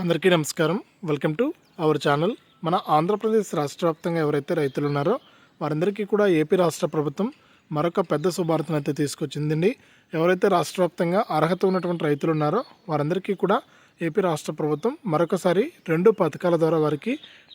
అందరికీ నమస్కారం. Welcome to our channel. మన ఆంధ్రప్రదేశ్ రాష్ట్ర వ్యాప్తంగా ఎవరైతే రైతులు ఉన్నారో వారందరికీ కూడా ఏపీ రాష్ట్ర ప్రభుత్వం మరొక పెద్ద శుభార్తను అయితే తీసుకొచ్చిందండి. ఎవరైతే రాష్ట్ర వ్యాప్తంగా అర్హత ఉన్నటువంటి రైతులు ఉన్నారో వారందరికీ కూడా ఏపీ రాష్ట్ర ప్రభుత్వం మరొకసారి రెండు పథకాల ద్వారా వారికి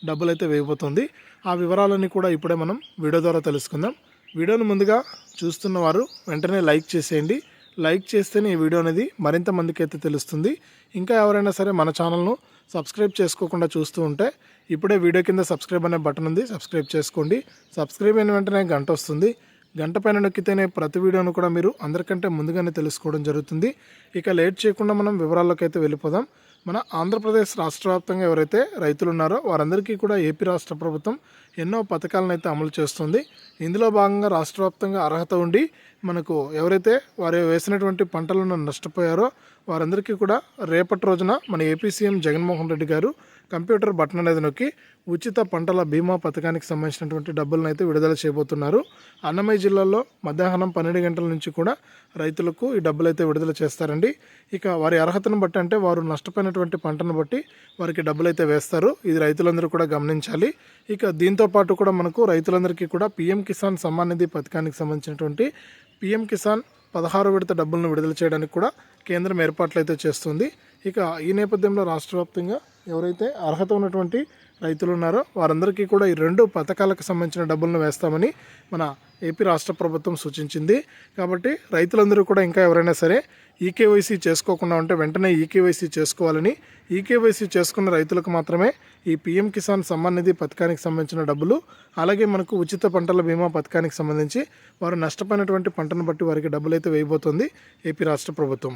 డబ్బులు అయితే వేయబోతుంది. ఆ వివరాలన్నీ కూడా ఇప్పుడే మనం వీడియో ద్వారా తెలుసుకుందాం. వీడియోను ముందుగా చూస్తున్న వారు వెంటనే లైక్ చేసేయండి. లైక్ చేస్తేనే ఈ వీడియో అనేది మరింత మందికి అయితే తెలుస్తుంది. ఇంకా ఎవరైనా సరే మన ఛానల్ను సబ్స్క్రైబ్ చేసుకోకుండా చూస్తూ ఉంటే ఇప్పుడే వీడియో కింద సబ్స్క్రైబ్ అనే బటన్ ఉంది సబ్స్క్రైబ్ చేసుకోండి. సబ్స్క్రైబ్ అయిన వెంటనే గంట వస్తుంది. గంట పైన నొక్కితేనే ప్రతి వీడియోను కూడా మీరు అందరికంటే ముందుగానే తెలుసుకోవడం జరుగుతుంది. ఇక లేట్ చేయకుండా మనం వివరాల్లోకి అయితే వెళ్ళిపోదాం. మన ఆంధ్రప్రదేశ్ రాష్ట్ర వ్యాప్తంగా ఎవరైతే రైతులు ఉన్నారో వారందరికీ కూడా ఏపీ రాష్ట్ర ప్రభుత్వం ఎన్నో పథకాలను అయితే అమలు చేస్తుంది. ఇందులో భాగంగా రాష్ట్ర వ్యాప్తంగా అర్హత ఉండి మనకు ఎవరైతే వారు వేసినటువంటి పంటలను నష్టపోయారో వారందరికీ కూడా రేపటి రోజున మన ఏపీ సీఎం జగన్మోహన్ రెడ్డి గారు కంప్యూటర్ బటన్ అనేది నొక్కి ఉచిత పంటల బీమా పథకానికి సంబంధించినటువంటి డబ్బులను అయితే విడుదల చేయబోతున్నారు. అన్నమయ్య జిల్లాలో మధ్యాహ్నం పన్నెండు గంటల నుంచి కూడా రైతులకు ఈ డబ్బులు అయితే విడుదల చేస్తారండి. ఇక వారి అర్హతను బట్టి అంటే వారు నష్టపోయినటువంటి పంటను బట్టి వారికి డబ్బులు అయితే వేస్తారు. ఇది రైతులందరూ కూడా గమనించాలి. ఇక దీంతో పాటు కూడా మనకు రైతులందరికీ కూడా పీఎం కిసాన్ సమ్మాన్ నిధి పథకానికి సంబంధించినటువంటి పీఎం కిసాన్ పదహారు విడత డబ్బులను విడుదల చేయడానికి కూడా కేంద్రం ఏర్పాట్లు అయితే చేస్తుంది. ఇక ఈ నేపథ్యంలో రాష్ట్ర వ్యాప్తంగా ఎవరైతే అర్హత ఉన్నటువంటి రైతులు ఉన్నారో వారందరికీ కూడా ఈ రెండు పథకాలకు సంబంధించిన డబ్బులను వేస్తామని మన ఏపీ రాష్ట్ర ప్రభుత్వం సూచించింది. కాబట్టి రైతులందరూ కూడా ఇంకా ఎవరైనా సరే ఈకేవైసీ చేసుకోకుండా ఉంటే వెంటనే ఈకేవైసీ చేసుకోవాలని ఈకేవైసీ చేసుకున్న రైతులకు మాత్రమే ఈ పీఎం కిసాన్ సమ్మాన్ నిధి పథకానికి సంబంధించిన డబ్బులు అలాగే మనకు ఉచిత పంటల బీమా పథకానికి సంబంధించి వారు నష్టపోయినటువంటి పంటను బట్టి వారికి డబ్బులు అయితే వేయబోతోంది ఏపీ రాష్ట్ర ప్రభుత్వం.